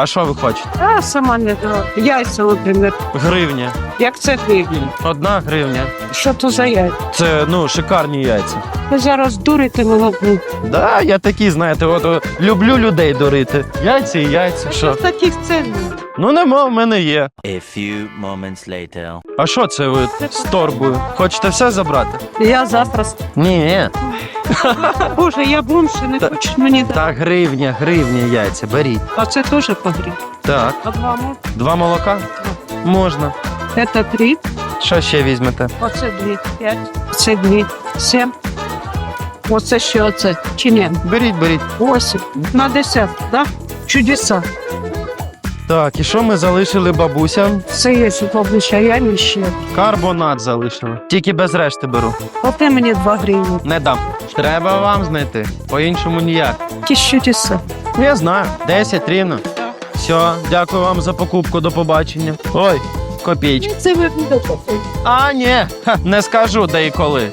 А що ви хочете? А сама не знаю. Яйця, наприклад. Гривня. Як це гривня? Одна гривня. Що то за яйця? Це ну шикарні яйця. Ви зараз дурите молоко. Да, я такий, знаєте, от, люблю людей дурити. Яйця і яйця. Що? Таких цін. Ну нема, в мене є. A few moments later. А що це ви з торбою? Хочете все забрати? Я запросто. Ні. Боже, я бомж, не хочеш мені дати. Та гривня, гривня яйця, беріть. А це теж погріб. Так. А два можна? Два молока? Можна. Це три, Що ще візьмете? оце дві, п'ять, це дві, сім. Оце ще оце. Чи ні? Беріть, беріть. Восемь. На десят, да? Чудеса. Так, і що ми залишили бабусям? Це є поближче, а я не ще. Карбонат залишили. Тільки без решти беру. Оте мені два гривні. Не дам. Треба вам знайти. По-іншому ніяк. Ті чудеса. Ну, Я знаю. 10 рівно. Все, дякую вам за покупку. До побачення. Ой, копійки. Це ви. А, ні, ха, не скажу де і коли.